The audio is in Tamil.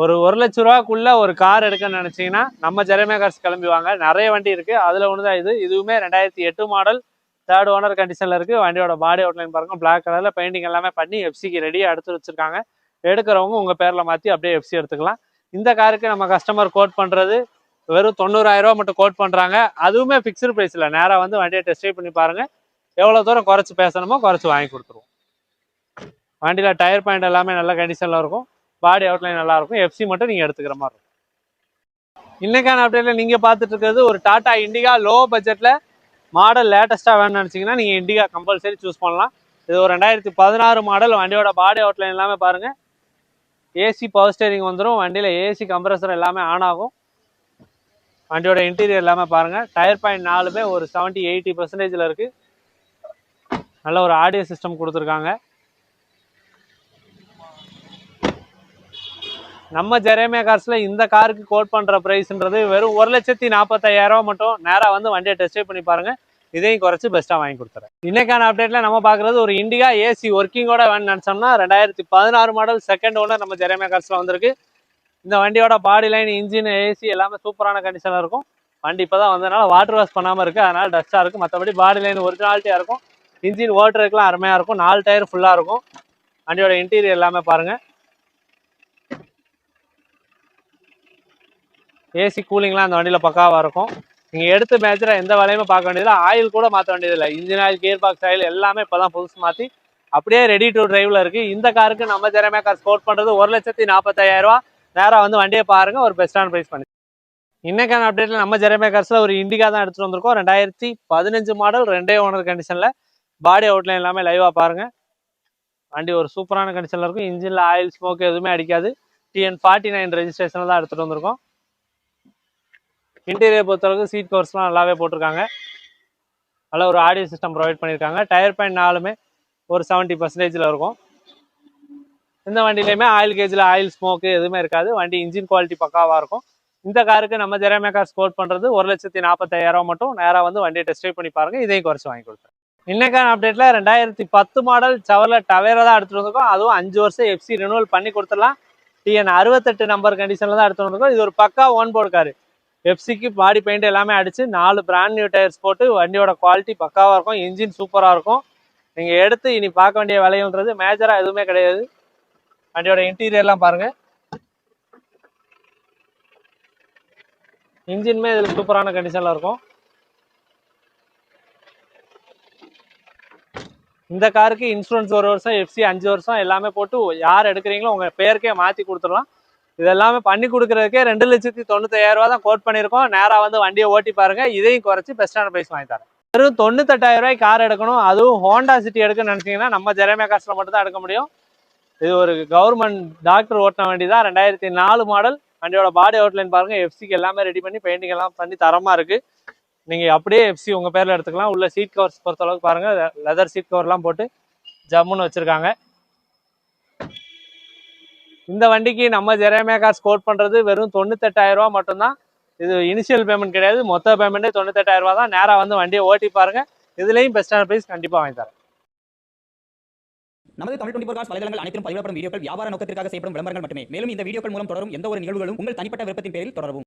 ஒரு ஒரு லட்ச ரூபாக்குள்ள ஒரு கார் எடுக்கணும்னு நினைச்சீங்கன்னா நம்ம ஜெரமே கார்ஸ் கிளம்பிவாங்க நிறைய வண்டி இருக்கு. அதுல ஒன்று தான் இது. இதுவுமே ரெண்டாயிரத்தி எட்டு மாடல் தேர்ட் ஓனர் கண்டிஷன்ல இருக்கு. வண்டியோட பாடி அவுட்லைன் பாருங்க. பிளாக் கலர்ல பெயிண்டிங் எல்லாமே பண்ணி எஃப்சிக்கு ரெடியா எடுத்து வச்சிருக்காங்க. எடுக்கிறவங்க உங்க பேர்ல மாத்தி அப்படியே எஃப்சி எடுத்துக்கலாம். இந்த காருக்கு நம்ம கஸ்டமர் கோட் பண்றது வெறும் தொண்ணூறாயிரம் ரூபா மட்டும் கோட் பண்றாங்க. அதுவுமே ஃபிக்ஸ்டு பிரைஸ்ல நேரா வந்து வண்டியை டெஸ்ட் ட்ரைவ் பண்ணி பாருங்க. எவ்வளவு தூரம் குறைச்சு பேசணுமோ குறைச்சு வாங்கி கொடுத்துருவோம். வண்டியில டயர் பாயிண்ட் எல்லாமே நல்ல கண்டிஷன்ல இருக்கும். பாடி அவுட்லைன் நல்லாயிருக்கும். எஃப்சி மட்டும் நீங்கள் எடுத்துக்கிற மாதிரி இருக்கும். இன்னைக்கான அப்டேட்டில் நீங்கள் பார்த்துட்டு இருக்கிறது ஒரு டாட்டா இண்டிகா லோ பட்ஜெட்டில் மாடல் லேட்டஸ்ட்டாக வேணும்னு நினச்சிங்கன்னா நீங்கள் இண்டிகா கம்பல்சரி சூஸ் பண்ணலாம். இது ஒரு ரெண்டாயிரத்தி பதினாறு மாடல் வண்டியோட பாடி அவுட்லைன் எல்லாமே பாருங்க. ஏசி பவர் ஸ்டேரிங் வந்துடும் வண்டியில் ஏசி கம்ப்ரஸர் எல்லாமே ஆன் ஆகும். வண்டியோட இன்டீரியர் எல்லாமே பாருங்கள் டயர் பாயிண்ட் நாலுமே ஒரு செவன்ட்டி எயிட்டி பர்சன்டேஜில் இருக்குது நல்ல ஒரு ஆடியோ சிஸ்டம் கொடுத்துருக்காங்க. நம்ம ஜெரேமியா கார்ஸில் இந்த காருக்கு கோட் பண்ணுற ப்ரைஸ்ன்றது வெறும் ஒரு லட்சத்தி நாற்பத்தாயிரரூவா மட்டும் நேராக வந்து வண்டியை டெஸ்ட் பண்ணி பாருங்கள் இதையும் குறைச்சி பெஸ்ட்டாக வாங்கி கொடுத்துறேன். இன்றைக்கான அப்டேட்டில் நம்ம பார்க்குறது ஒரு இண்டிகா ஏசி ஒர்க்கிங்கோட வேணும்னு நினச்சோம்னா ரெண்டாயிரத்தி பதினாறு மாடல் செகண்ட் ஓனர் நம்ம ஜெரேமியா கார்ஸில் வந்திருக்கு. இந்த வண்டியோட பாடி லைன் இன்ஜின் ஏசி எல்லாமே சூப்பரான கண்டிஷனில் இருக்கும். வண்டி இப்போ தான் வந்ததுனால வாட்டர் வாஷ் பண்ணாமல் இருக்குது அதனால் டஸ்ட்டாக இருக்கும் மற்றபடி பாடி லைன் ஒரிஜினாலிட்டியாக இருக்கும். இன்ஜின் ஓட்டுறதுக்குலாம் அருமையாக இருக்கும். நாலு டயர் ஃபுல்லாக இருக்கும். வண்டியோட இன்டீரியர் எல்லாமே பாருங்கள் ஏசி கூலிங்லாம் அந்த வண்டியில் பக்காவாக இருக்கும். நீங்கள் எடுத்து மேட்சில் எந்த வேலையுமே பார்க்க வேண்டியதில்லை. ஆயில் கூட மாற்ற வேண்டியதில்லை. Engine oil gear box oil எல்லாமே இப்போ தான் புதுசு மாற்றி அப்படியே ரெடி டு டிரைவில் இருக்குது இந்த காருக்கு நம்ம ஜெரமே கார் ஸ்போர்ட் பண்ணுறது ஒரு லட்சத்தி நாற்பத்தாயிரம் ரூபா. நேராக வந்து வண்டியை பாருங்கள் ஒரு பெஸ்ட்டான ப்ரைஸ் பண்ணி. இன்னைக்கான அப்டேட்டில் நம்ம ஜெரமே கார்ஸில் ஒரு இண்டிகா தான் எடுத்துகிட்டு வந்திருக்கோம். ரெண்டாயிரத்தி பதினஞ்சு மாடல் ரெண்டே ஓனர் கண்டிஷனில் பாடி அவுட்லைன் எல்லாமே லைவாக பாருங்கள் வண்டி ஒரு சூப்பரான கண்டிஷனில் இருக்கும். இன்ஜினில் ஆயில் ஸ்மோக் எதுவுமே அடிக்காது. டிஎன் ஃபார்ட்டி நைன் ரெஜிஸ்ட்ரேஷனில் தான் எடுத்துகிட்டு வந்திருக்கோம். இன்டீரியர் பொறுத்தளவுக்கு சீட் கவர்ஸ்லாம் நல்லாவே போட்டிருக்காங்க. நல்லா ஒரு ஆடியோ சிஸ்டம் ப்ரொவைட் பண்ணியிருக்காங்க. டயர் பாயிண்ட் நாலுமே ஒரு செவன்ட்டி பர்சன்டேஜில் இருக்கும். இந்த வண்டியிலையுமே ஆயில் கேஜில் ஆயில் ஸ்மோக்கு எதுவுமே இருக்காது. வண்டி இன்ஜின் குவாலிட்டி பக்காவாக இருக்கும். இந்த காருக்கு நம்ம ஜெரமே கார் ஸ்போர்ட் பண்ணுறது ஒரு லட்சத்தி நாற்பத்தாயிரம் மட்டும் நேராக வந்து வண்டியை டெஸ்ட் ட்ரைவ் பண்ணி பாருங்க. இதையும் குறைச்சி வாங்கி கொடுத்தேன் இன்னைக்கான அப்டேட்டில் ரெண்டாயிரத்தி பத்து மாடல் சவரில் டவேரா தான் எடுத்துட்டு வந்திருக்கோம். அதுவும் அஞ்சு வருஷம் எஃப்சி ரினுவல் பண்ணி கொடுத்துடலாம். டிஎன் அறுபத்தெட்டு நம்பர் கண்டிஷனில் தான் எடுத்துகிட்டு வந்திருக்கோம். இது ஒரு பக்கா ஒன் போர்டு காரு எஃப்சிக்கு பாடி பெயிண்ட் எல்லாமே அடிச்சு நாலு பிராண்ட் நியூ டயர்ஸ் போட்டு வண்டியோட குவாலிட்டி பக்காவாக இருக்கும் இன்ஜின் சூப்பராக இருக்கும். நீங்கள் எடுத்து இனி பார்க்க வேண்டிய விலைன்றது மேஜராக எதுவுமே கிடையாது. வண்டியோட இன்டீரியர்லாம் பாருங்க. இன்ஜின்மே இதில் சூப்பரான கண்டிஷனில் இருக்கும். இந்த காருக்கு இன்சூரன்ஸ் ஒரு வருஷம் எஃப்சி அஞ்சு வருஷம் எல்லாமே போட்டு யார் எடுக்கிறீங்களோ உங்கள் பேருக்கே மாற்றி கொடுத்துடலாம். இதெல்லாமே பண்ணி கொடுக்கறதுக்கே ரெண்டு லட்சத்தி தொண்ணூத்தாயிரம் ரூபா தான் கோட் பண்ணியிருக்கோம். நேராக வந்து வண்டியை ஓட்டி பாருங்க. இதையும் குறைச்சி பெஸ்டான பிரைஸ் வாங்கி தரேன். வெறும் தொண்ணூத்தெட்டாயிரம் ரூபாய்க்கு கார் எடுக்கணும். அதுவும் ஹோண்டா சிட்டி எடுக்கணும்னு நினைச்சீங்கன்னா நம்ம ஜெரமே காசில் மட்டும் தான் எடுக்க முடியும். இது ஒரு கவர்மெண்ட் டாக்டர் ஓட்டின வண்டி தான் ரெண்டாயிரத்தி நாலு மாடல் வண்டியோட பாடி அவுட்லைன் பாருங்க. எஃப்சிக்கு எல்லாமே ரெடி பண்ணி பெயிண்டிங் எல்லாம் பண்ணி தரமா இருக்கு. நீங்க அப்படியே எஃப்சி உங்க பேர்ல எடுத்துக்கலாம். உள்ள சீட் கவர்ஸ் பொறுத்த அளவுக்கு பாருங்க. லெதர் சீட் கவர்லாம் போட்டு ஜம்முன்னு வச்சிருக்காங்க. இந்த வண்டிக்கு நம்ம ஜெரேமியா கார் ஸ்கோர் பண்றது வெறும் தொண்ணூத்தெட்டாயிரம் ரூபா மட்டும்தான். இது இனிஷியல் பேமெண்ட் கிடையாது. மொத்த பேமெண்ட்டே தொண்ணூத்தெட்டாயிரம் ரூபா தான். நேராக வந்து வண்டியை ஓட்டி பாருங்க. இதுலயும் பெஸ்டான ப்ரைஸ் கண்டிப்பா வாங்கி தரேன். நமது தமிழ் டுவெண்டி காஸ் வலைதளங்கள் அனைத்தும் பதிவிடப்படும் வீடியோக்கள் வியாபார நோக்கத்திற்காக செய்யப்படும் விளம்பரங்கள் மட்டுமே. மேலும் இந்த வீடியோக்கள் மூலம் தொடரும் எந்த ஒரு நிகழ்வுகளும் உங்கள் தனிப்பட்ட விருப்பத்தின் பேரில் தொடரவும்.